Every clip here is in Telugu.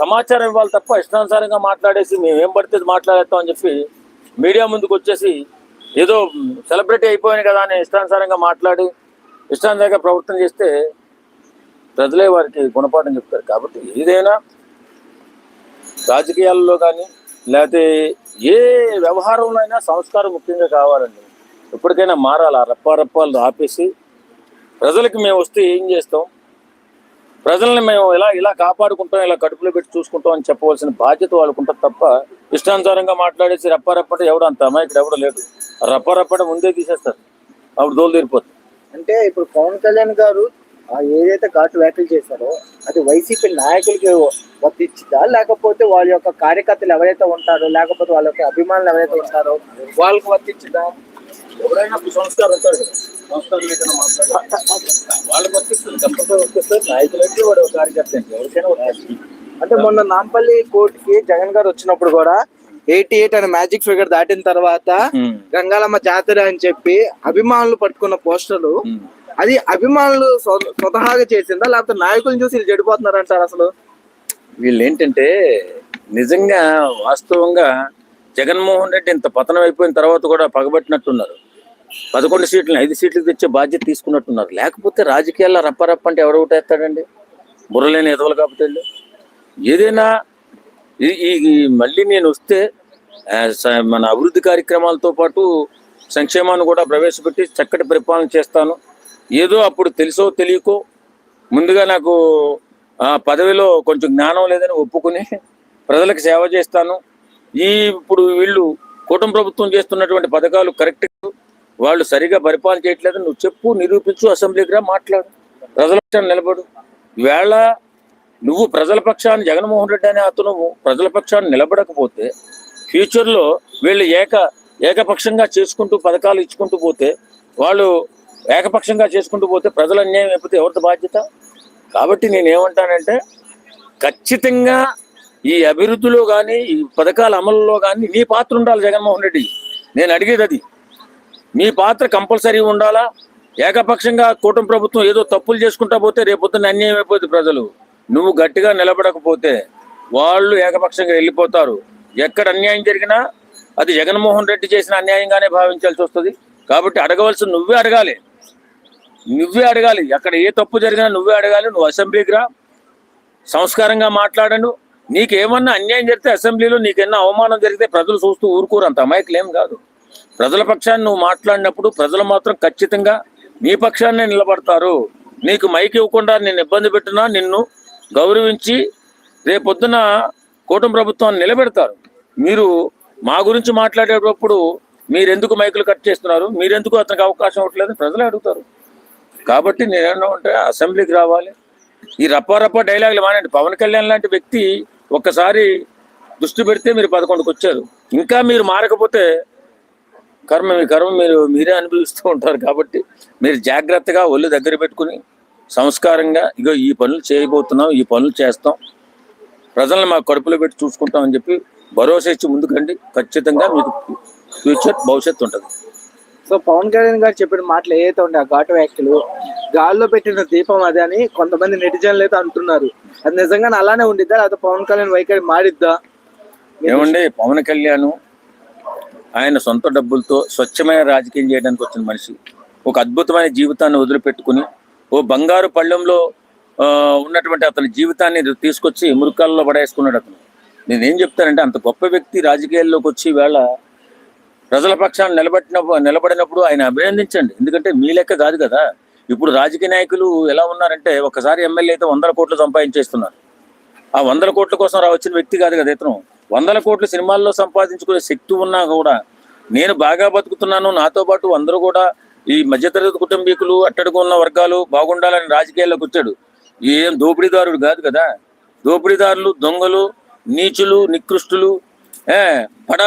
సమాచారం ఇవ్వాలి తప్ప ఇష్టానుసారంగా మాట్లాడేసి మేము ఏం పడితే అది మాట్లాడేస్తాం అని చెప్పి మీడియా ముందుకు వచ్చేసి ఏదో సెలబ్రిటీ అయిపోయాను కదా అని ఇష్టానుసారంగా మాట్లాడి ఇష్టానుసారంగా ప్రవర్తన చేస్తే ప్రజలే వారికి గుణపాఠం చెప్తారు. కాబట్టి ఏదైనా రాజకీయాల్లో కానీ లేకపోతే ఏ వ్యవహారంలో అయినా సంస్కారం ముఖ్యంగా కావాలండి. ఎప్పటికైనా మారాలి. ఆ రప్పారప్పాలు ఆపేసి ప్రజలకి మేము వస్తే ఏం చేస్తాం? ప్రజల్ని మేము ఇలా ఇలా కాపాడుకుంటాం ఇలా కడుపులో పెట్టి చూసుకుంటాం అని చెప్పవలసిన బాధ్యత వాళ్ళకు ఉంటుంది తప్ప ఇష్టానుసారంగా మాట్లాడేసి రప్పారప్పటి ఎవడు అంత అమాయకుడు ఎవడు లేడు. రప్పారప్పటి ముందే తీసేస్తారు. అప్పుడు దోలు తీరిపోతుంది. అంటే ఇప్పుడు పవన్ కళ్యాణ్ గారు ఆ ఏదైతే ఘాటు వ్యాఖ్యలు చేశారో అది వైసీపీ నాయకులకి వర్తించిందా లేకపోతే వాళ్ళ యొక్క కార్యకర్తలు ఎవరైతే ఉంటారో లేకపోతే వాళ్ళ యొక్క అభిమానులు ఎవరైతే ఉంటారో వాళ్ళకి వర్తించిందా ఎవరైనా సంస్కారం ఉంటారు వాడు కార్యకర్త అంటే మొన్న నాంపల్లి కోర్టుకి జగన్ గారు వచ్చినప్పుడు కూడా ఎయిటీ ఎయిట్ అనే మ్యాజిక్ ఫిగర్ దాటిన తర్వాత ఉమ్, గంగాలమ్మ జాతర అని చెప్పి అభిమానులు పట్టుకున్న పోస్టర్లు ఉమ్. అది అభిమానులు స్వ- స్వతహాగా చేసిందా? లేకపోతే నాయకులను చూసి వీళ్ళు చెడిపోతున్నారు అంటారు అసలు? వీళ్ళు ఏంటంటే నిజంగా వాస్తవంగా జగన్మోహన్ రెడ్డి ఇంత పతనం అయిపోయిన తర్వాత కూడా పగబట్టినట్టున్నారు. పదకొండు సీట్లను ఐదు సీట్లు తెచ్చే బాధ్యత తీసుకున్నట్టున్నారు. లేకపోతే రాజకీయాల్లో రప్పరప్ప అంటే ఎవరు ఓటేస్తాడండి బుర్రలేని ఎదవలు కాబట్టి ఏదైనా ఈ మళ్ళీ నేను వస్తే మన అభివృద్ధి కార్యక్రమాలతో పాటు సంక్షేమాన్ని కూడా ప్రవేశపెట్టి చక్కటి పరిపాలన చేస్తాను. ఏదో అప్పుడు తెలుసో తెలియకో ముందుగా నాకు ఆ పదవిలో కొంచెం జ్ఞానం లేదని ఒప్పుకుని ప్రజలకు సేవ చేస్తాను. ఈ ఇప్పుడు వీళ్ళు కూటమి ప్రభుత్వం చేస్తున్నటువంటి పథకాలు కరెక్ట్ వాళ్ళు సరిగా పరిపాలన చేయట్లేదు. నువ్వు చెప్పు నిరూపించు అసెంబ్లీకి రా మాట్లాడు. ప్రజల పక్షాన్ని నిలబడు. ఈవేళ నువ్వు ప్రజల పక్షాన్ని జగన్మోహన్ రెడ్డి అనే అతను ప్రజల పక్షాన్ని నిలబడకపోతే ఫ్యూచర్లో వీళ్ళు ఏక ఏకపక్షంగా చేసుకుంటూ పథకాలు ఇచ్చుకుంటూ పోతే వాళ్ళు ఏకపక్షంగా చేసుకుంటూ పోతే ప్రజల అన్యాయం అయిపోతే ఎవరిది బాధ్యత? కాబట్టి నేను ఏమంటానంటే ఖచ్చితంగా ఈ అభివృద్ధిలో కానీ ఈ పథకాల అమలులో కానీ నీ పాత్ర ఉండాలి జగన్మోహన్ రెడ్డి. నేను అడిగేది అది. మీ పాత్ర కంపల్సరీ ఉండాలా? ఏకపక్షంగా కూటమి ప్రభుత్వం ఏదో తప్పులు చేసుకుంటా పోతే రేపొద్దున అన్యాయం అయిపోతుంది ప్రజలు. నువ్వు గట్టిగా నిలబడకపోతే వాళ్ళు ఏకపక్షంగా వెళ్ళిపోతారు. ఎక్కడ అన్యాయం జరిగినా అది జగన్మోహన్ రెడ్డి చేసిన అన్యాయంగానే భావించాల్సి వస్తుంది. కాబట్టి అడగవలసిన నువ్వే అడగాలి. నువ్వే అడగాలి. అక్కడ ఏ తప్పు జరిగినా నువ్వే అడగాలి. నువ్వు అసెంబ్లీకి రా. సంస్కారంగా మాట్లాడను నీకేమన్నా అన్యాయం జరిగితే అసెంబ్లీలో నీకేమన్నా అవమానం జరిగితే ప్రజలు చూస్తూ ఊరుకోరు అంత. అమాయకులేం కాదు. ప్రజల పక్షాన్ని నువ్వు మాట్లాడినప్పుడు ప్రజలు మాత్రం ఖచ్చితంగా నీ పక్షాన్నే నిలబడతారు. నీకు మైక్ ఇవ్వకుండా నేను ఇబ్బంది పెట్టినా నిన్ను గౌరవించి రేపొద్దున కూటమి ప్రభుత్వాన్ని నిలబెడతారు. మీరు మా గురించి మాట్లాడేటప్పుడు మీరెందుకు మైకులు కట్ చేస్తున్నారు? మీరెందుకు అతనికి అవకాశం ఇవ్వట్లేదు? ప్రజలు అడుగుతారు. కాబట్టి నేనేమన్నా ఉంటే అసెంబ్లీకి రావాలి. ఈ రప్పారప్ప డైలాగులు మానండి పవన్ కళ్యాణ్ లాంటి వ్యక్తి ఒక్కసారి దృష్టి పెడితే మీరు పదకొండుకి వచ్చారు. ఇంకా మీరు మారకపోతే కర్మ మీ కర్మ మీరు మీరే అనుభవిస్తూ ఉంటారు కాబట్టి మీరు జాగ్రత్తగా ఒళ్ళు దగ్గర పెట్టుకుని సంస్కారంగా ఇగో ఈ పనులు చేయబోతున్నాం ఈ పనులు చేస్తాం. ప్రజల్ని మా కడుపులో పెట్టి చూసుకుంటాం అని చెప్పి భరోసా ఇచ్చి ముందుకండి. ఖచ్చితంగా మీకు ఫ్యూచర్ భవిష్యత్తు ఉంటుంది. సో పవన్ కళ్యాణ్ గారు చెప్పిన మాటలు ఏదైతే ఉండే ఆ ఘాటు వ్యాఖ్యలు గాల్లో పెట్టిన దీపం అదే అని కొంతమంది నెటిజన్లు అయితే అంటున్నారు. అది నిజంగానే అలానే ఉండిద్దా? లేకపోతే పవన్ కళ్యాణ్ వైఖరి మారిద్దా? ఏమండి పవన్ కళ్యాణ్ ఆయన సొంత డబ్బులతో స్వచ్ఛమైన రాజకీయం చేయడానికి వచ్చిన మనిషి. ఒక అద్భుతమైన జీవితాన్ని వదిలిపెట్టుకుని ఓ బంగారు పళ్ళెంలో ఆ, ఉన్నటువంటి అతని జీవితాన్ని తీసుకొచ్చి మురుకాల్లో పడేసుకున్నాడు అతను. నేనేం చెప్తానంటే అంత గొప్ప వ్యక్తి రాజకీయాల్లోకి వచ్చి వేళ ప్రజల పక్షాన్ని నిలబెట్టినప్పుడు నిలబడినప్పుడు ఆయన అభినందించండి. ఎందుకంటే మీ లెక్క కాదు కదా. ఇప్పుడు రాజకీయ నాయకులు ఎలా ఉన్నారంటే ఒకసారి ఎమ్మెల్యే అయితే వందల కోట్లు సంపాదించేస్తున్నారు. ఆ వందల కోట్ల కోసం రా వచ్చిన వ్యక్తి కాదు కదా ఇతను. వందల కోట్లు సినిమాల్లో సంపాదించుకునే శక్తి ఉన్నా కూడా నేను బాగా బతుకుతున్నాను. నాతో పాటు అందరూ కూడా ఈ మధ్యతరగతి కుటుంబీకులు అట్టడుగు ఉన్న వర్గాలు బాగుండాలని రాజకీయాల్లోకి వచ్చాడు. ఏం దోపిడీదారుడు కాదు కదా. దోపిడీదారులు దొంగలు నీచులు నికృష్టులు ఏ పడ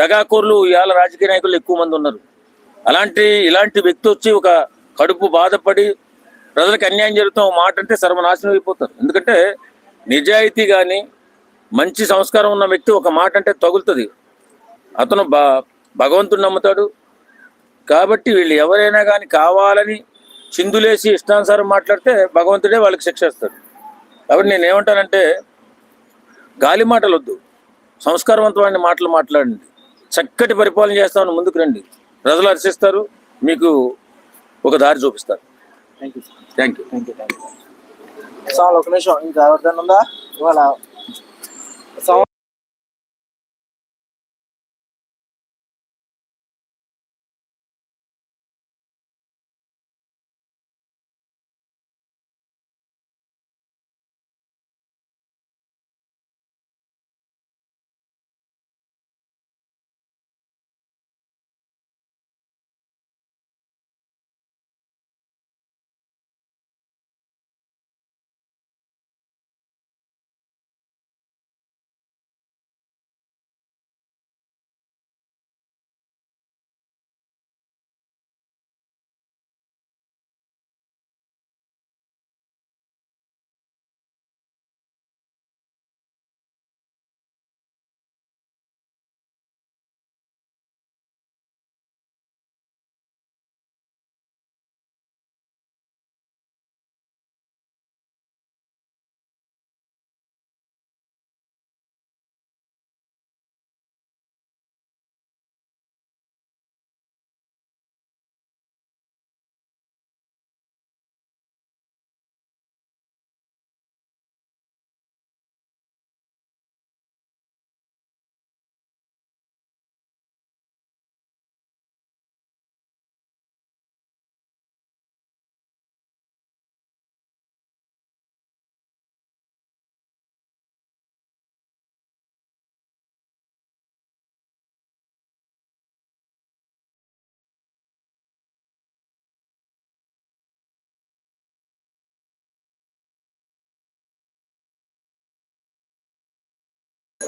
దగాకోర్లు ఇవాళ రాజకీయ నాయకులు ఎక్కువ మంది ఉన్నారు. అలాంటి ఇలాంటి వ్యక్తి వచ్చి ఒక కడుపు బాధపడి ప్రజలకు అన్యాయం జరుగుతాం మాట అంటే సర్వనాశనం అయిపోతారు. ఎందుకంటే నిజాయితీ కానీ మంచి సంస్కారం ఉన్న వ్యక్తి ఒక మాట అంటే తగులుతుంది. అతను బ భగవంతుడు నమ్ముతాడు. కాబట్టి వీళ్ళు ఎవరైనా కానీ కావాలని చిందులేసి ఇష్టానుసారం మాట్లాడితే భగవంతుడే వాళ్ళకి శిక్ష ఇస్తాడు. కాబట్టి నేను ఏమంటానంటే గాలి మాటలు వద్దు సంస్కారవంతమైన మాటలు మాట్లాడండి. చక్కటి పరిపాలన చేస్తామని ముందుకు రండి. ప్రజలు హర్షిస్తారు. మీకు ఒక దారి చూపిస్తారు. Thank you thank you thank you thank you sir ఒక నిమిషం. ఇంకా ఎవరిదైనా ఉందా? ఇవాళ it's all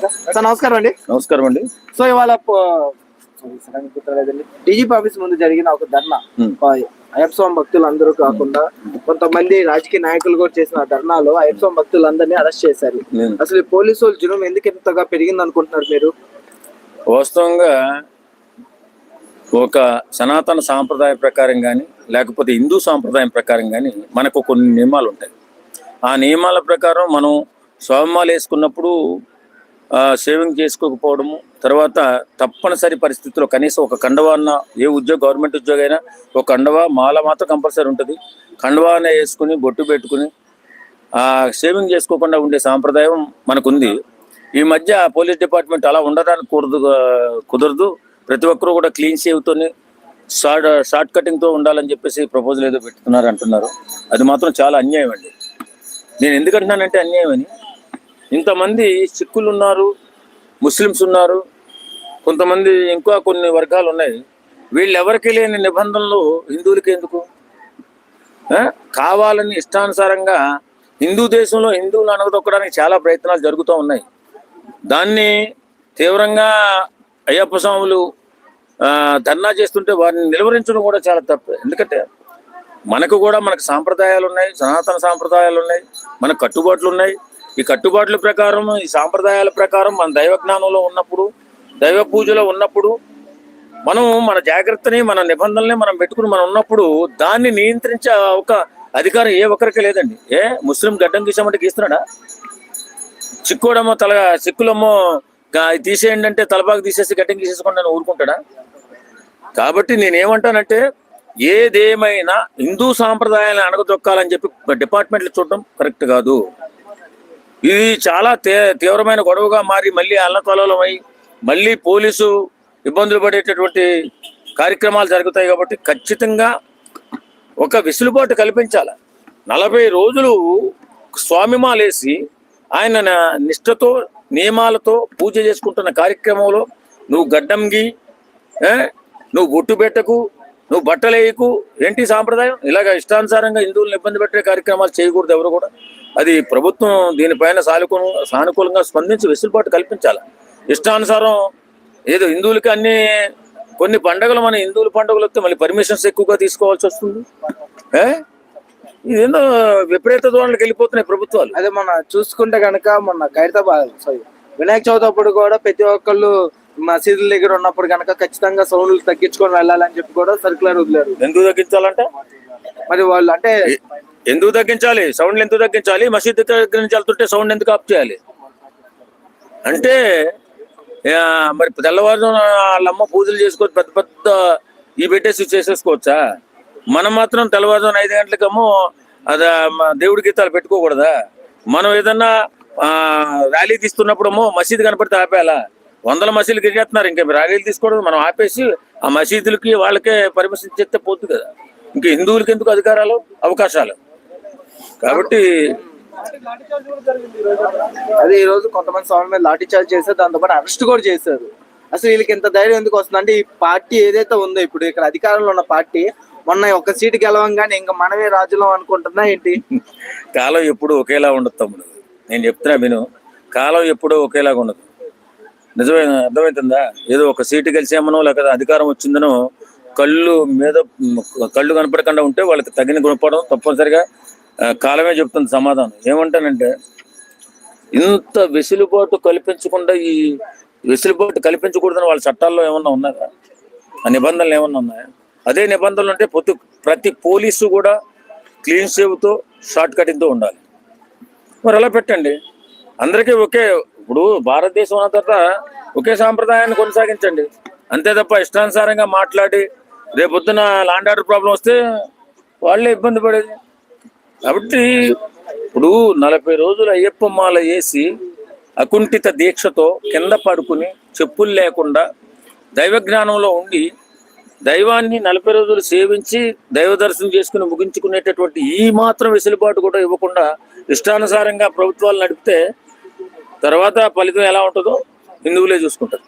సార్ నమస్కారం అండి. నమస్కారం అండి. సో ఇవాళ డీజీపీ ఆఫీస్ ముందు జరిగిన ఒక ధర్నా. Hmm. అయ్యప్ప స్వామి భక్తులు అందరూ కాకుండా కొంతమంది రాజకీయ నాయకులు కూడా చేసిన ధర్నాలో అయ్యప్ప స్వామి భక్తులందరినీ అరెస్ట్ చేశారు. అసలు ఈ పోలీసు వాళ్ళ జునం ఎందుకు ఇంతగా పెరిగింది అనుకుంటున్నారు మీరు? వాస్తవంగా ఒక సనాతన సాంప్రదాయ ప్రకారం కానీ లేకపోతే హిందూ సాంప్రదాయం ప్రకారం కానీ మనకు కొన్ని నియమాలు ఉంటాయి. ఆ నియమాల ప్రకారం మనం స్వామాలు వేసుకున్నప్పుడు సేవింగ్ చేసుకోకపోవడము తర్వాత తప్పనిసరి పరిస్థితుల్లో కనీసం ఒక కండవా అన్న ఏ ఉద్యోగ గవర్నమెంట్ ఉద్యోగం అయినా ఒక కండవా మాల మాత్రం కంపల్సరీ ఉంటుంది. కండవా అనే వేసుకుని బొట్టు పెట్టుకుని సేవింగ్ చేసుకోకుండా ఉండే సాంప్రదాయం మనకుంది. ఈ మధ్య పోలీస్ డిపార్ట్మెంట్ అలా ఉండడానికి కుదరదు కుదరదు. ప్రతి ఒక్కరూ కూడా క్లీన్ షేవ్తోని షార్ట్ షార్ట్ కటింగ్తో ఉండాలని చెప్పేసి ప్రపోజల్ ఏదో పెట్టుతున్నారు అంటున్నారు. అది మాత్రం చాలా అన్యాయం అండి. నేను ఎందుకంటున్నానంటే అన్యాయం అని. ఇంతమంది సిక్కులు ఉన్నారు ముస్లిమ్స్ ఉన్నారు కొంతమంది ఇంకా కొన్ని వర్గాలు ఉన్నాయి వీళ్ళు ఎవరికి లేని నిబంధనలు హిందువులకి ఎందుకు? కావాలని ఇష్టానుసారంగా హిందూ దేశంలో హిందువులు అనగదొక్కడానికి చాలా ప్రయత్నాలు జరుగుతూ ఉన్నాయి. దాన్ని తీవ్రంగా అయ్యప్ప స్వాములు ధర్నా చేస్తుంటే వారిని నిలువరించడం కూడా చాలా తప్పు. ఎందుకంటే మనకు కూడా మనకు సాంప్రదాయాలు ఉన్నాయి సనాతన సాంప్రదాయాలు ఉన్నాయి మన కట్టుబాట్లు ఉన్నాయి ఈ కట్టుబాట్ల ప్రకారం ఈ సాంప్రదాయాల ప్రకారం మన దైవ జ్ఞానంలో ఉన్నప్పుడు దైవ పూజలో ఉన్నప్పుడు మనం మన జాగ్రత్తని మన నిబంధనల్ని మనం పెట్టుకుని మనం ఉన్నప్పుడు దాన్ని నియంత్రించే ఒక అధికారం ఏ ఒక్కరికి లేదండి. ఏ? ముస్లిం గడ్డం గీసామంటే గీస్తున్నాడా? చిక్కుడమ్మో తల చిక్కులమ్మో తీసేయండి అంటే తలపాకు తీసేసి గడ్డం గీసేసుకుంటాను నేను ఊరుకుంటాడా? కాబట్టి నేనేమంటానంటే ఏదేమైనా హిందూ సాంప్రదాయాలను అణగదొక్కాలని చెప్పి డిపార్ట్మెంట్లు చూడడం కరెక్ట్ కాదు. ఇది చాలా తే తీవ్రమైన గొడవగా మారి మళ్ళీ అల్లకలలమై మళ్ళీ పోలీసు ఇబ్బందులు పడేటటువంటి కార్యక్రమాలు జరుగుతాయి కాబట్టి ఖచ్చితంగా ఒక వెసులుబాటు కల్పించాలి. నలభై రోజులు స్వామిమాలేసి ఆయన న- నిష్ఠతో నియమాలతో పూజ చేసుకుంటున్న కార్యక్రమంలో నువ్వు గడ్డంగి నువ్వు బొట్టు పెట్టకు నువ్వు బట్టలేయకు ఏంటి సాంప్రదాయం? ఇలాగ ఇష్టానుసారంగా హిందువులను ఇబ్బంది పెట్టే కార్యక్రమాలు చేయకూడదు ఎవరు కూడా. అది ప్రభుత్వం దీనిపైన సానుకూల సానుకూలంగా స్పందించి వెసులుబాటు కల్పించాలి. ఇష్టానుసారం ఏదో హిందువులకి అన్ని కొన్ని పండుగలు మన హిందువుల పండుగలు వస్తే మళ్ళీ పర్మిషన్స్ ఎక్కువగా తీసుకోవాల్సి వస్తుంది. ఏ? ఇదేందో విపరీత ధోరణికి వెళ్ళిపోతున్నాయి ప్రభుత్వాలు. అదే మన చూసుకుంటే గనక మొన్న ఖైరతాబాద్ సారీ వినాయక చవితి అప్పుడు కూడా ప్రతి ఒక్కళ్ళు మసీదుల దగ్గర ఉన్నప్పుడు గనక ఖచ్చితంగా సౌండ్లు తగ్గించుకొని వెళ్ళాలని చెప్పి కూడా సర్కులర్ వదిలేరు. ఎందుకు తగ్గించాలంటే? మరి వాళ్ళు అంటే ఎందుకు తగ్గించాలి? సౌండ్ ఎందుకు తగ్గించాలి? మసీద్ దగ్గర నుంచి వెళ్తుంటే సౌండ్ ఎందుకు ఆఫ్ చేయాలి? అంటే మరి తెల్లవారుజామున వాళ్ళమ్మ పూజలు చేసుకోవచ్చు పెద్ద పెద్ద ఈ పెట్టేసి చేసేసుకోవచ్చా? మనం మాత్రం తెల్లవారుజామున ఐదు గంటలకేమో అది దేవుడి గీతాలు పెట్టుకోకూడదా? మనం ఏదన్నా ర్యాలీ తీస్తున్నప్పుడేమో మసీదు కనపడితే ఆపేయాలా? వందల మసీదులు గిరిగేస్తున్నారు ఇంకా ర్యాలీలు తీసుకోవడం మనం ఆపేసి ఆ మసీదులకి వాళ్ళకే పర్మిషన్ ఇచ్చేస్తే పోతుంది కదా. ఇంకా హిందువులకి ఎందుకు అధికారాలు అవకాశాలు? కాబట్టి అదే ఈ రోజు కొంతమంది స్వామి మీద లాఠీ చార్జ్ చేశారు దాంతో పాటు అరెస్ట్ కూడా చేశారు. అసలు వీళ్ళకి ఇంత ధైర్యం ఎందుకు వస్తుంది? అంటే ఈ పార్టీ ఏదైతే ఉందో ఇప్పుడు ఇక్కడ అధికారంలో ఉన్న పార్టీ మొన్న ఒక సీటు గెలవంగానే ఇంకా మనమే రాజులం అనుకుంటున్నా ఏంటి? కాలం ఎప్పుడు ఒకేలా ఉండదు తమ్ముడు. నేను చెప్తున్నా విను. కాలం ఎప్పుడూ ఒకేలాగా ఉండదు. నిజమే అర్థమవుతుందా ఏదో ఒక సీటు గెలిచామనో లేకపోతే అధికారం వచ్చిందనో కళ్ళు మీద కళ్ళు కనపడకుండా ఉంటే వాళ్ళకి తగిన గుణపడడం తప్పనిసరిగా కాలమే చెప్తుంది సమాధానం. ఏమంటానంటే ఇంత వెసులుబాటు కల్పించకుండా ఈ వెసులుబాటు కల్పించకూడదని వాళ్ళ చట్టాల్లో ఏమన్నా ఉన్నాయా? ఆ నిబంధనలు ఏమన్నా ఉన్నాయా? అదే నిబంధనలు అంటే ప్రతి ప్రతి పోలీసు కూడా క్లీన్ సేవ్తో షార్ట్ కటింగ్తో ఉండాలి. మరి అలా పెట్టండి. అందరికీ ఒకే ఇప్పుడు భారతదేశం ఉన్న తర్వాత ఒకే సాంప్రదాయాన్ని కొనసాగించండి. అంతే తప్ప ఇష్టానుసారంగా మాట్లాడి రేపొద్దున లాండ్ ఆర్డర్ ప్రాబ్లం వస్తే వాళ్ళే ఇబ్బంది పడేది. కాబట్టి ఇప్పుడు నలభై రోజులు అయ్యప్ప మాల వేసి అకుంఠిత దీక్షతో కింద పడుకుని చెప్పులు లేకుండా దైవ జ్ఞానంలో ఉండి దైవాన్ని నలభై రోజులు సేవించి దైవ దర్శనం చేసుకుని ముగించుకునేటటువంటి ఈ మాత్రం వెసులుబాటు కూడా ఇవ్వకుండా ఇష్టానుసారంగా ప్రభుత్వాలు నడిపితే తర్వాత ఫలితం ఎలా ఉంటుందో హిందువులే చూసుకుంటారు.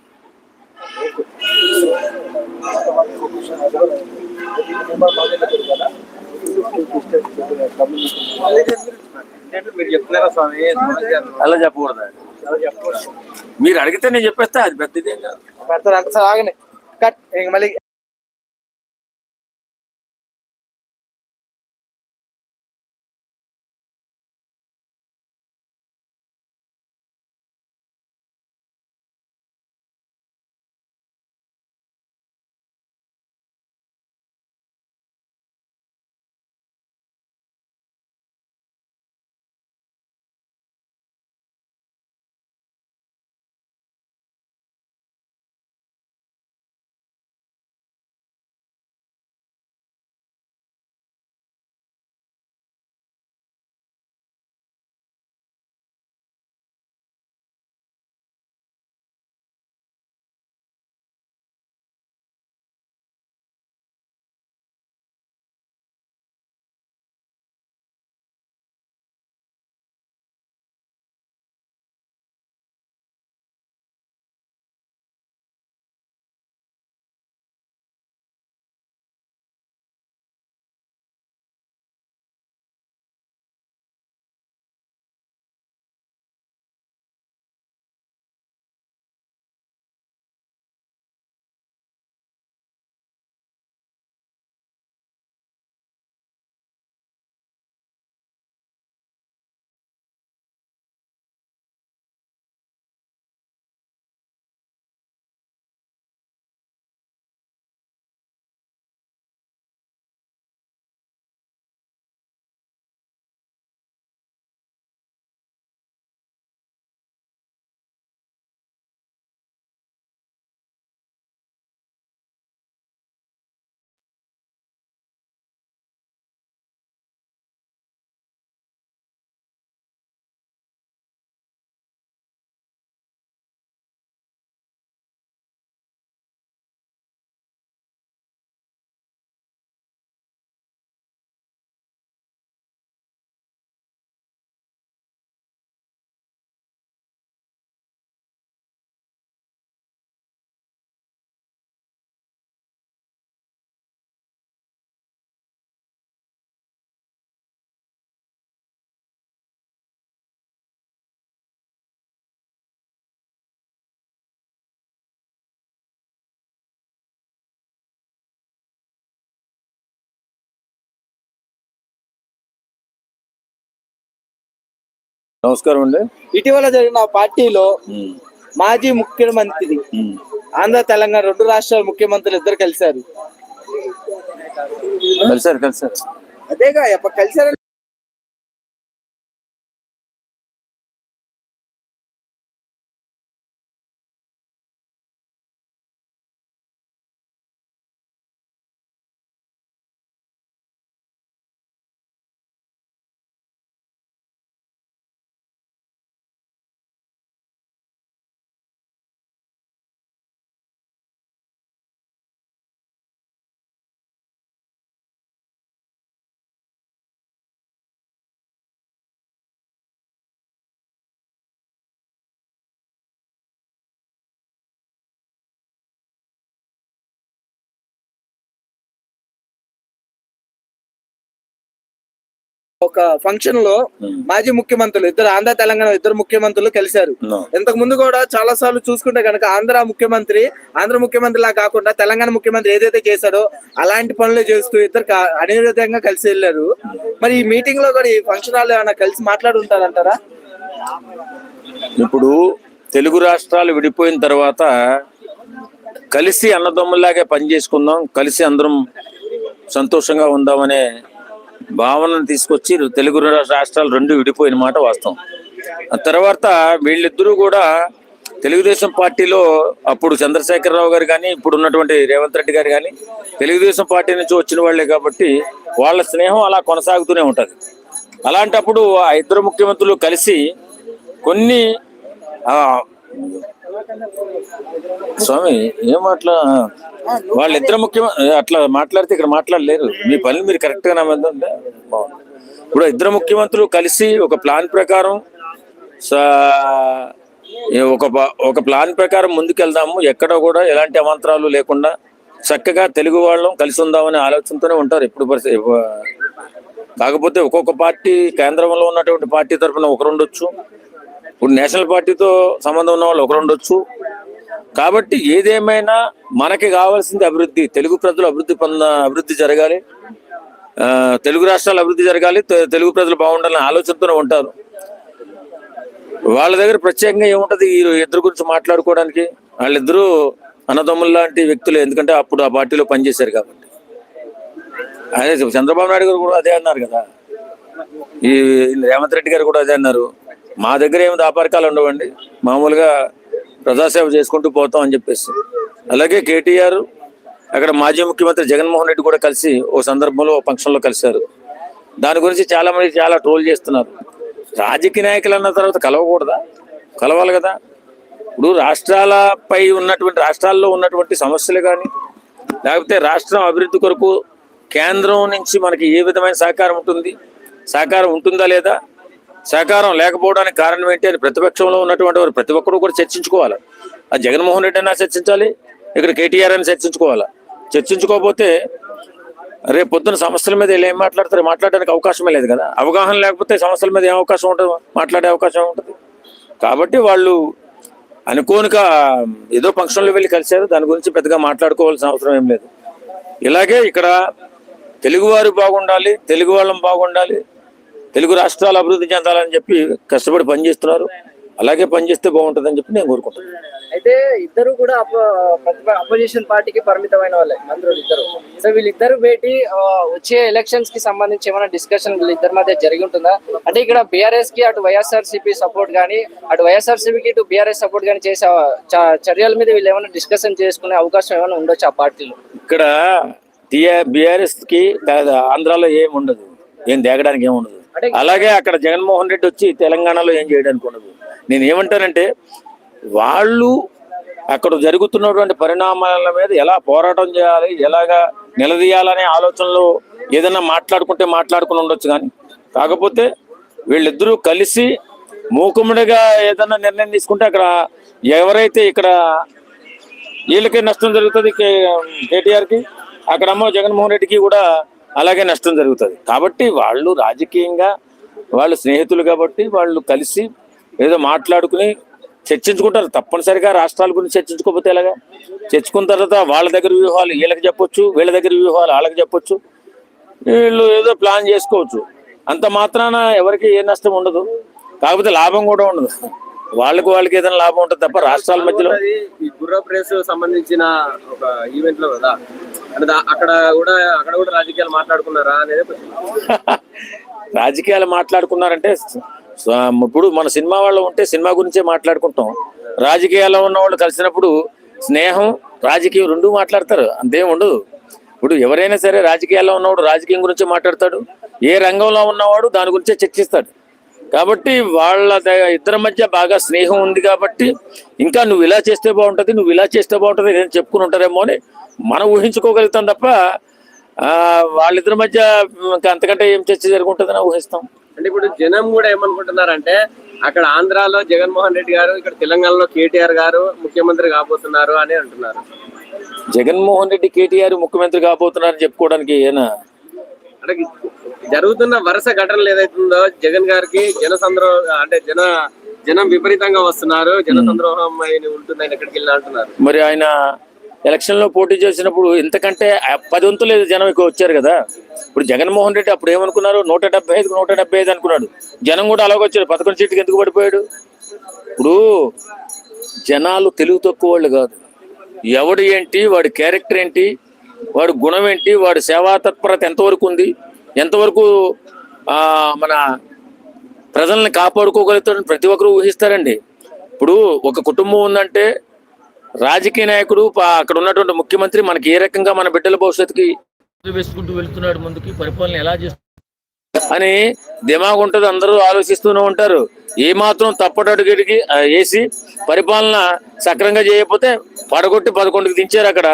అలా చెప్పకూడదు. మీరు అడిగితే నేను చెప్పేస్తా అది పెద్దదేం కాదు. పెడతారు అంత సార్ కట్ ఇంక మళ్ళీ నమస్కారం అండి. ఇటీవల జరిగిన పార్టీలో మాజీ ముఖ్యమంత్రి ఆంధ్ర తెలంగాణ రెండు రాష్ట్రాల ముఖ్యమంత్రులు ఇద్దరు కలిశారు. కలిసారు కలిసారు అదేగా ఎప్ప ఒక ఫంక్షన్లో ఉమ్. మాజీ ముఖ్యమంత్రులు ఇద్దరు ఆంధ్ర తెలంగాణ ఇద్దరు ముఖ్యమంత్రులు కలిశారు. ఇంతకు ముందు కూడా చాలా సార్లు చూసుకుంటే కనుక ఆంధ్ర ముఖ్యమంత్రి ఆంధ్ర ముఖ్యమంత్రి లా కాకుండా తెలంగాణ ముఖ్యమంత్రి ఏదైతే చేశాడో అలాంటి పనులు చేస్తూ ఇద్దరు అనివార్యంగా కలిసి వెళ్ళారు మరి ఈ మీటింగ్లో కూడా ఈ ఫంక్షన్ హాల్ ఏమైనా కలిసి మాట్లాడుంటారంటారా ఇప్పుడు తెలుగు రాష్ట్రాలు విడిపోయిన తర్వాత కలిసి అన్నదమ్ముల్లాగే పనిచేసుకుందాం కలిసి అందరం సంతోషంగా ఉందామనే భావనను తీసుకొచ్చి తెలుగు రాష్ట్రాలు రెండు విడిపోయిన మాట వాస్తవం. ఆ తర్వాత వీళ్ళిద్దరూ కూడా తెలుగుదేశం పార్టీలో అప్పుడు చంద్రశేఖరరావు గారు కానీ ఇప్పుడు ఉన్నటువంటి రేవంత్ రెడ్డి గారు కానీ తెలుగుదేశం పార్టీ నుంచి వచ్చిన వాళ్ళే కాబట్టి వాళ్ళ స్నేహం అలా కొనసాగుతూనే ఉంటుంది. అలాంటప్పుడు ఆ ఇద్దరు ముఖ్యమంత్రులు కలిసి కొన్ని స్వామి ఏం అట్లా? వాళ్ళిద్దరు ముఖ్యమంత్రి అట్లా మాట్లాడితే ఇక్కడ మాట్లాడలేరు. మీ పనులు మీరు కరెక్ట్గా నా మీద ఉంటే బాగుంది ఇప్పుడు ఇద్దరు ముఖ్యమంత్రులు కలిసి ఒక ప్లాన్ ప్రకారం సా- ఒక ఒక ప్లాన్ ప్రకారం ముందుకెళ్దాము. ఎక్కడ కూడా ఎలాంటి అమంతరాలు లేకుండా చక్కగా తెలుగు వాళ్ళం కలిసి ఉందామనే ఆలోచనతోనే ఉంటారు. ఎప్పుడు పరిస్థితి కాకపోతే ఒక్కొక్క పార్టీ కేంద్రంలో ఉన్నటువంటి పార్టీ తరఫున ఒకరుండొచ్చు. ఇప్పుడు నేషనల్ పార్టీతో సంబంధం ఉన్న వాళ్ళు ఒకరు ఉండొచ్చు. కాబట్టి ఏదేమైనా మనకి కావాల్సింది అభివృద్ధి తెలుగు ప్రజలు అభివృద్ధి పొంద అభివృద్ధి జరగాలి. తెలుగు రాష్ట్రాలు అభివృద్ధి జరగాలి తెలుగు ప్రజలు బాగుండాలని ఆలోచనతోనే ఉంటారు. వాళ్ళ దగ్గర ప్రత్యేకంగా ఏముంటది? ఈ ఇద్దరు గురించి మాట్లాడుకోవడానికి. వాళ్ళిద్దరూ అన్నదమ్ముల లాంటి వ్యక్తులు ఎందుకంటే అప్పుడు ఆ పార్టీలో పనిచేశారు కాబట్టి. అదే చంద్రబాబు నాయుడు గారు కూడా అదే అన్నారు కదా. ఈ రేవంత్ రెడ్డి గారు కూడా అదే అన్నారు. మా దగ్గర ఏమి దాపరకాలు ఉండవండి. మామూలుగా ప్రజాసేవ చేసుకుంటూ పోతాం అని చెప్పేసి. అలాగే కేటీఆర్ అక్కడ మాజీ ముఖ్యమంత్రి జగన్మోహన్ రెడ్డి కూడా కలిసి ఓ సందర్భంలో ఓ ఫంక్షన్లో కలిశారు. దాని గురించి చాలా మంది చాలా ట్రోల్ చేస్తున్నారు. రాజకీయ నాయకులు అన్న తర్వాత కలవకూడదా? కలవాలి కదా. ఇప్పుడు రాష్ట్రాలపై ఉన్నటువంటి రాష్ట్రాల్లో ఉన్నటువంటి సమస్యలు కానీ లేకపోతే రాష్ట్రం అభివృద్ధి కొరకు కేంద్రం నుంచి మనకి ఏ విధమైన సహకారం ఉంటుంది? సహకారం ఉంటుందా లేదా? సహకారం లేకపోవడానికి కారణం ఏంటి అని ప్రతిపక్షంలో ఉన్నటువంటి వారు ప్రతి ఒక్కరు కూడా చర్చించుకోవాలి. ఆ జగన్మోహన్ రెడ్డి అయినా చర్చించాలి ఇక్కడ కేటీఆర్ అని చర్చించుకోవాలి? చర్చించుకోకపోతే రేపు పొద్దున సమస్యల మీద వీళ్ళు ఏం మాట్లాడతారు? మాట్లాడడానికి అవకాశమే లేదు కదా. అవగాహన లేకపోతే సమస్యల మీద ఏం అవకాశం ఉంటుంది? మాట్లాడే అవకాశం ఉంటుంది. కాబట్టి వాళ్ళు అనుకోనిక ఏదో ఫంక్షన్లో వెళ్ళి కలిశారు. దాని గురించి పెద్దగా మాట్లాడుకోవాల్సిన అవసరం ఏం లేదు. ఇలాగే ఇక్కడ తెలుగువారు బాగుండాలి తెలుగు వాళ్ళం బాగుండాలి తెలుగు రాష్ట్రాలు అభివృద్ధి చెందాలని చెప్పి కష్టపడి పనిచేస్తున్నారు. అలాగే పనిచేస్తే బాగుంటుందని చెప్పి నేను కోరుకుంటున్నాను. అయితే ఇద్దరు కూడా అపోజిషన్ పార్టీకి పరిమితమైన వాళ్ళే మంత్రులు ఇద్దరు. సో వీళ్ళిద్దరు భేటీ వచ్చే ఎలక్షన్స్కి సంబంధించి ఏమైనా డిస్కషన్ వీళ్ళిద్దరి మధ్య జరిగి ఉంటుందా? అంటే ఇక్కడ బీఆర్ఎస్కి అటు వైఎస్ఆర్సీపీ సపోర్ట్ కానీ అటు వైఎస్ఆర్సీపీకి ఇటు బీఆర్ఎస్ సపోర్ట్ కానీ చేసే చర్యల మీద వీళ్ళు ఏమైనా డిస్కషన్ చేసుకునే అవకాశం ఏమైనా ఉండొచ్చు ఆ పార్టీలో? ఇక్కడ బీఆర్ఎస్కి ఆంధ్రాలో ఏం ఉండదు ఏం దేగడానికి ఏం ఉండదు అలాగే అక్కడ జగన్మోహన్ రెడ్డి వచ్చి తెలంగాణలో ఏం చేయడానికి ఉండదు నేను ఏమంటానంటే వాళ్ళు అక్కడ జరుగుతున్నటువంటి పరిణామాల మీద ఎలా పోరాటం చేయాలి ఎలాగా నిలదీయాలనే ఆలోచనలో ఏదైనా మాట్లాడుకుంటే మాట్లాడుకుని ఉండొచ్చు కానీ కాకపోతే వీళ్ళిద్దరూ కలిసి మూకుమ్మడిగా ఏదైనా నిర్ణయం తీసుకుంటే అక్కడ ఎవరైతే ఇక్కడ వీళ్ళకి నష్టం జరుగుతుంది కేటీఆర్కి అక్కడమ్మో జగన్మోహన్ రెడ్డికి కూడా అలాగే నష్టం జరుగుతుంది. కాబట్టి వాళ్ళు రాజకీయంగా వాళ్ళు స్నేహితులు కాబట్టి వాళ్ళు కలిసి ఏదో మాట్లాడుకుని చర్చించుకుంటారు. తప్పనిసరిగా రాష్ట్రాల గురించి చర్చించుకోకపోతే ఎలాగా? చర్చుకున్న తర్వాత వాళ్ళ దగ్గర వ్యూహాలు వీళ్ళకి చెప్పొచ్చు వీళ్ళ దగ్గర వ్యూహాలు వాళ్ళకి చెప్పొచ్చు. వీళ్ళు ఏదో ప్లాన్ చేసుకోవచ్చు. అంత మాత్రాన ఎవరికి ఏ నష్టం ఉండదు. కాకపోతే లాభం కూడా ఉండదు. వాళ్ళకి వాళ్ళకి ఏదైనా లాభం ఉంటుంది తప్ప రాష్ట్రాల మధ్యలో ఈ గుర్ర ప్రెస్ సంబంధించిన ఒక ఈవెంట్లో కదా అంటే అక్కడ కూడా అక్కడ కూడా రాజకీయాలు మాట్లాడుకున్నారా అనేది. రాజకీయాలు మాట్లాడుకున్నారంటే ఇప్పుడు మన సినిమా వాళ్ళు ఉంటే సినిమా గురించే మాట్లాడుకుంటాం. రాజకీయాల్లో ఉన్న వాళ్ళు కలిసినప్పుడు స్నేహం రాజకీయం రెండు మాట్లాడతారు. అంతేం ఉండదు. ఇప్పుడు ఎవరైనా సరే రాజకీయాల్లో ఉన్నవాడు రాజకీయం గురించే మాట్లాడతాడు. ఏ రంగంలో ఉన్నవాడు దాని గురించే చర్చిస్తాడు. కాబట్టి వాళ్ళ ఇద్దరి మధ్య బాగా స్నేహం ఉంది కాబట్టి ఇంకా నువ్వు ఇలా చేస్తే బాగుంటుంది నువ్వు ఇలా చేస్తే బాగుంటుంది నేను చెప్పుకుని ఉంటారేమో అని మనం ఊహించుకోగలుగుతాం తప్ప వాళ్ళిద్దరి మధ్య ఇంకా అంతకంటే ఏం చర్చ జరుగుంటుందని ఊహిస్తాం. అంటే ఇప్పుడు జనం కూడా ఏమనుకుంటున్నారంటే అక్కడ ఆంధ్రాలో జగన్మోహన్ రెడ్డి గారు ఇక్కడ తెలంగాణలో కేటీఆర్ గారు ముఖ్యమంత్రి కాబోతున్నారు అని అంటున్నారు. జగన్మోహన్ రెడ్డి కేటీఆర్ ముఖ్యమంత్రి కాబోతున్నారని చెప్పుకోవడానికి ఏనా? అంటే జరుగుతున్న వరుస ఘటనలు ఏదైతుందో జగన్ గారికి జన అంటే జన జనం విపరీతంగా వస్తున్నారు. జన సంద్రోహం అయిన ఉంటుందని ఎక్కడికి వెళ్ళినా అంటున్నారు. మరి ఆయన ఎలక్షన్లో పోటీ చేసినప్పుడు ఇంతకంటే పది వంతులు జనం ఎక్కువ వచ్చారు కదా. ఇప్పుడు జగన్మోహన్ రెడ్డి అప్పుడు ఏమనుకున్నారు? నూట డెబ్బై ఐదుకు నూట డెబ్బై ఐదు అనుకున్నాడు. జనం కూడా అలాగే వచ్చాడు పదకొండు సీట్కి ఎందుకు పడిపోయాడు? ఇప్పుడు జనాలు తెలుగు తక్కువ వాళ్ళు కాదు. ఎవడు ఏంటి? వాడి క్యారెక్టర్ ఏంటి? వాడి గుణం ఏంటి? వాడి సేవా తత్పరత ఎంతవరకు ఉంది? ఎంతవరకు మన ప్రజల్ని కాపాడుకోగలుగుతాడని ప్రతి ఒక్కరు ఊహిస్తారండి. ఇప్పుడు ఒక కుటుంబం ఉందంటే రాజకీయ నాయకుడు అక్కడ ఉన్నటువంటి ముఖ్యమంత్రి మనకి ఏ రకంగా మన బిడ్డల భవిష్యత్తుకి వేసుకుంటూ వెళ్తున్నాడు ముందుకి పరిపాలన ఎలా చేస్తున్నాడు అని దిమాగ్ ఉంటుంది అందరూ ఆలోచిస్తూనే ఉంటారు. ఏ మాత్రం తప్పటడుగుడికి వేసి పరిపాలన సక్రంగా చేయకపోతే పడగొట్టి పదకొండుకి దించారు అక్కడ.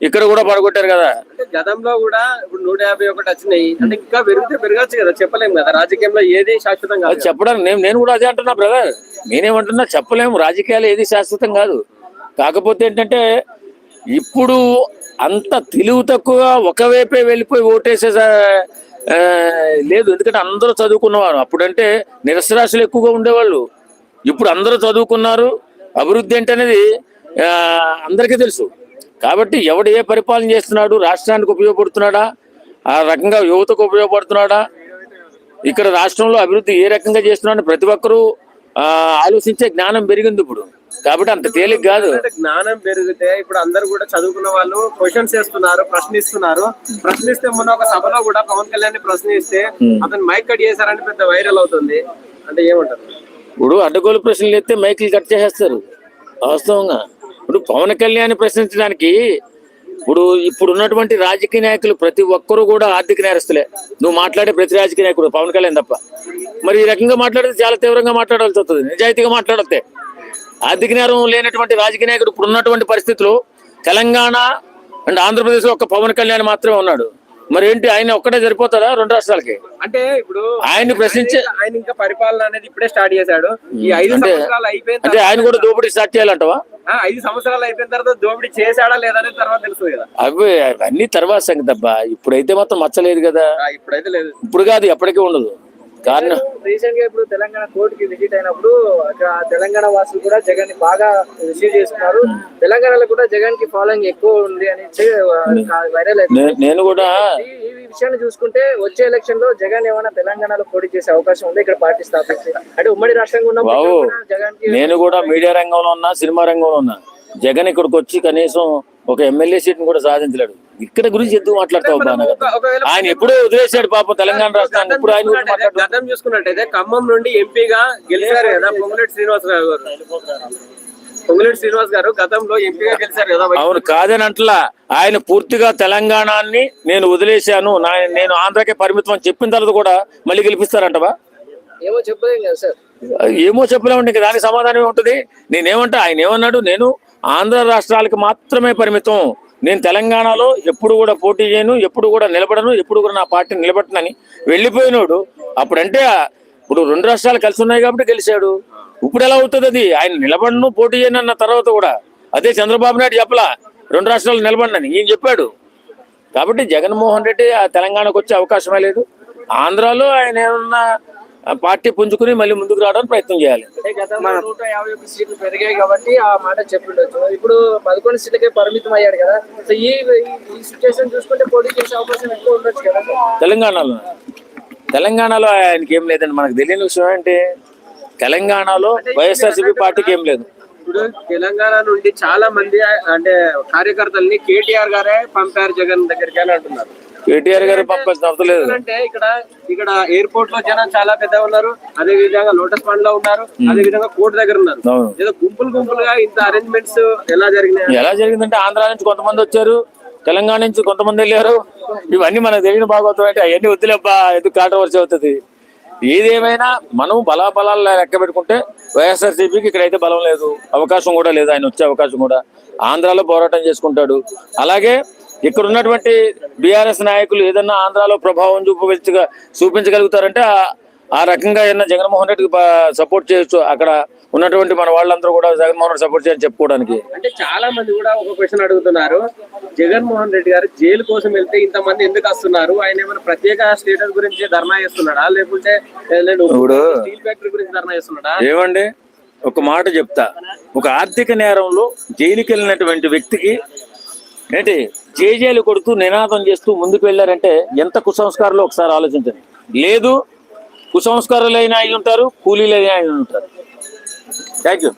ఇక్కడ కూడా పడగొట్టారు కదా. అంటే గతంలో కూడా ఇప్పుడు నూట యాభై ఒకటి వచ్చినాయి. అంటే ఇంకా పెరిగితే పెరగచ్చు కదా చెప్పలేము కదా. రాజకీయంలో ఏది శాశ్వతం కాదు చెప్పడానికి నేను నేను కూడా అదే అంటున్నా బ్రదర్. నేనేమంటున్నా చెప్పలేము రాజకీయాలు ఏది శాశ్వతం కాదు. కాకపోతే ఏంటంటే ఇప్పుడు అంత తెలివి తక్కువ ఒకవైపే వెళ్ళిపోయి ఓటేసే లేదు. ఎందుకంటే అందరూ చదువుకున్నవారు. అప్పుడంటే నిరసరాశులు ఎక్కువగా ఉండేవాళ్ళు. ఇప్పుడు అందరూ చదువుకున్నారు. అభివృద్ధి ఆ, అందరికీ తెలుసు. కాబట్టి ఎవడు ఏ పరిపాలన చేస్తున్నాడు రాష్ట్రానికి ఉపయోగపడుతున్నాడా ఆ రకంగా యువతకు ఉపయోగపడుతున్నాడా ఇక్కడ రాష్ట్రంలో అభివృద్ధి ఏ రకంగా చేస్తున్నాడని ప్రతి ఒక్కరూ ఆలోచించే జ్ఞానం పెరిగింది ఇప్పుడు. కాబట్టి అంత తేలిక కాదు. జ్ఞానం పెరిగితే ఇప్పుడు అందరు కూడా చదువుకున్న వాళ్ళు క్వశ్చన్స్ వేస్తున్నారు ప్రశ్నిస్తున్నారు. ప్రశ్నిస్తే మొన్న ఒక సభలో కూడా పవన్ కళ్యాణ్ ప్రశ్నిస్తే అతను మైక్ కట్ చేశారని పెద్ద వైరల్ అవుతుంది. అంటే ఏమంటారు? ఇప్పుడు అడ్డగోలు ప్రశ్నలు ఎత్తే మైకులు కట్ చేసేస్తారు. వాస్తవంగా. ఇప్పుడు పవన్ కళ్యాణ్ ప్రశ్నించడానికి ఇప్పుడు ఇప్పుడు ఉన్నటువంటి రాజకీయ నాయకులు ప్రతి ఒక్కరూ కూడా ఆర్థిక నేరస్తులే. నువ్వు మాట్లాడే ప్రతి రాజకీయ నాయకుడు పవన్ కళ్యాణ్ తప్ప. మరి ఈ రకంగా మాట్లాడితే చాలా తీవ్రంగా మాట్లాడాల్సి వస్తుంది. నిజాయితీగా మాట్లాడితే ఆర్థిక నేరం లేనటువంటి రాజకీయ నాయకుడు ఇప్పుడు ఉన్నటువంటి పరిస్థితులు తెలంగాణ అండ్ ఆంధ్రప్రదేశ్ ఒక పవన్ కళ్యాణ్ మాత్రమే ఉన్నాడు. మరి ఏంటి ఆయన ఒక్కటే సరిపోతారా రెండు రాష్ట్రాలకి? అంటే ఇప్పుడు ఆయన్ని ప్రశ్నించే ఆయన- ఆయన ఇంకా పరిపాలన అనేది ఇప్పుడే స్టార్ట్ చేశాడు. ఈ ఐదు సంవత్సరాలు అయిపోయిన అంటే ఆయన కూడా దోపిడీ స్టార్ట్ చేయాలంటవా? ఆ, ఐదు సంవత్సరాలు అయిపోయిన తర్వాత దోపిడీ చేశాడా లేదనేది తర్వాత తెలుస్తుంది కదా. అవి అవన్నీ తర్వాత సంగతి అబ్బా. ఇప్పుడైతే మాత్రం మచ్చలేదు కదా. ఇప్పుడైతే లేదు. ఇప్పుడు కాదు ఎప్పటికీ ఉండదు. కారణం రీసెంట్గా ఇప్పుడు తెలంగాణ కోర్టుకి విజిట్ అయినప్పుడు అక్కడ తెలంగాణ వాసులు కూడా జగన్ని బాగా రిసీవ్ చేసుకున్నారు. తెలంగాణలో కూడా జగన్కి ఫాలోయింగ్ ఎక్కువ ఉంది అని వైరల్ అయింది నేను కూడా ఈ విషయాన్ని చూసుకుంటే వచ్చే ఎలక్షన్లో జగన్ ఏమైనా తెలంగాణలో పోటీ చేసే అవకాశం ఉంది? ఇక్కడ పార్టీ స్థాపించి. అంటే ఉమ్మడి రాష్ట్రంగా కూడా జగన్ నేను కూడా మీడియా రంగంలో ఉన్నా సినిమా రంగంలో ఉన్నా. జగన్ ఇక్కడికి వచ్చి కనీసం ఒక ఎమ్మెల్యే సీట్ కూడా సాధించలేడు. ఇక్కడ గురించి ఎందుకు మాట్లాడతావు ఆయన ఎప్పుడో వదిలేశాడు పాపం తెలంగాణ రాష్ట్రాన్ని ఇప్పుడు ఆయన గతం చూసుకున్నట్టయితే ఖమ్మం నుండి ఎంపీగా గెలిచారు కదా పొంగులేటి శ్రీనివాస్ గారు. పొంగులేటి శ్రీనివాస్ గారు గతంలో ఎంపీగా గెలిచారు కదా అవును కాదని అంటలా. ఆయన పూర్తిగా తెలంగాణని నేను వదిలేశాను. నేను ఆంధ్రాకే పరిమితం అని చెప్పిన తర్వాత కూడా మళ్ళీ గెలిపిస్తారంటవా? ఏమో చెప్పలేం కదా సార్. ఏమో చెప్పలేమండి ఇంకా దానికి సమాధానం ఉంటుంది. నేనేమంటా ఆయన ఏమన్నాడు? నేను ఆంధ్ర రాష్ట్రాలకు మాత్రమే పరిమితం. నేను తెలంగాణలో ఎప్పుడు కూడా పోటీ చేయను ఎప్పుడు కూడా నిలబడను ఎప్పుడు కూడా నా పార్టీ నిలబెట్టనని వెళ్ళిపోయినోడు. అప్పుడంటే ఇప్పుడు రెండు రాష్ట్రాలు కలిసి ఉన్నాయి కాబట్టి గెలిచాడు. ఇప్పుడు ఎలా అవుతుంది అది? ఆయన నిలబడను పోటీ చేయను అన్న తర్వాత కూడా. అదే చంద్రబాబు నాయుడు చెప్పలా రెండు రాష్ట్రాలు నిలబడినని. ఈయన చెప్పాడు. కాబట్టి జగన్మోహన్ రెడ్డి ఆ తెలంగాణకు వచ్చే అవకాశమే లేదు. ఆంధ్రాలో ఆయన ఏమన్నా పార్టీ పుంజుకుని మళ్ళీ ముందుకు రావడానికి ప్రయత్నం చేయాలి. నూట యాభై ఒక్క సీట్లు పెరిగాయి కాబట్టి ఆ మాట చెప్పిండొచ్చు. ఇప్పుడు పదకొండు సీట్లకే పరిమితం అయ్యాడు కదా. సో ఈ ఈ- ఈ సిచ్యువేషన్ చూసుకుంటే పోటీ చేసే అవకాశం ఎక్కువ ఉండొచ్చు కదా. తెలంగాణలో. తెలంగాణలో ఆయనకి ఏం లేదండి. మనకు తెలియని విషయం ఏంటి? తెలంగాణలో వైఎస్ఆర్సీపీ పార్టీకి ఏం లేదు. ఇప్పుడు తెలంగాణ నుండి చాలా మంది అంటే కార్యకర్తల్ని కేటీఆర్ గారే పంపారు జగన్ దగ్గరికి అని అంటున్నారు. కేటీఆర్ గారు లేదు అంటే ఇక్కడ ఇక్కడ ఎయిర్పోర్ట్లో జనం చాలా పెద్ద ఉన్నారు. అదే విధంగా లోటస్ పండ్లో ఉన్నారు. అదే విధంగా కోర్టు దగ్గర ఉన్నారు. ఏదో గుంపులు గుంపులుగా ఇంత అరేంజ్మెంట్స్ ఎలా జరిగినాయి? ఎలా జరిగిందంటే ఆంధ్ర నుంచి కొంతమంది వచ్చారు తెలంగాణ నుంచి కొంతమంది వెళ్ళారు. ఇవన్నీ మనకు తెలియని భాగవతం అంటే అవన్నీ వద్దులేబ్బా ఎందుకు కాంట్రవర్సీ అవుతుంది? ఏదేమైనా మనం బలాబలాలు లెక్క పెట్టుకుంటే వైఎస్ఆర్సీపీకి ఇక్కడైతే బలం లేదు అవకాశం కూడా లేదు ఆయన వచ్చే అవకాశం కూడా. ఆంధ్రాలో పోరాటం చేసుకుంటాడు. అలాగే ఇక్కడ ఉన్నటువంటి బీఆర్ఎస్ నాయకులు ఏదన్నా ఆంధ్రాలో ప్రభావం చూపించగా చూపించగలుగుతారంటే ఆ- రకంగా ఏదన్నా జగన్మోహన్ రెడ్డికి సపోర్ట్ చేయొచ్చు. అక్కడ ఉన్నటువంటి మన వాళ్ళందరూ కూడా జగన్మోహన్ రెడ్డి సపోర్ట్ చేయాలని చెప్పుకోవడానికి. అంటే చాలా మంది కూడా ఒక క్వశ్చన్ అడుగుతున్నారు. జగన్మోహన్ రెడ్డి గారు జైలు కోసం వెళ్తే ఇంతమంది ఎందుకు వస్తున్నారు? ఆయన ఏమైనా ప్రత్యేక స్టేటస్ గురించి ధర్నా చేస్తున్నాడా? లేకుంటే స్టీల్ ఫ్యాక్టరీ గురించి ధర్నా చేస్తున్నాడా? ఏమండి? ఒక మాట చెప్తా. ఒక ఆర్థిక నేరంలో జైలుకి వెళ్ళినటువంటి వ్యక్తికి ఏంటి? జేజేలు కొడుతూ నినాదం చేస్తూ ముందుకు వెళ్ళారంటే ఎంత కుసంస్కారాలు ఒకసారి ఆలోచించండి. లేదు కుసంస్కారాలైనా అయి ఉంటారు కూలీలైనా అయి ఉంటారు. Thank you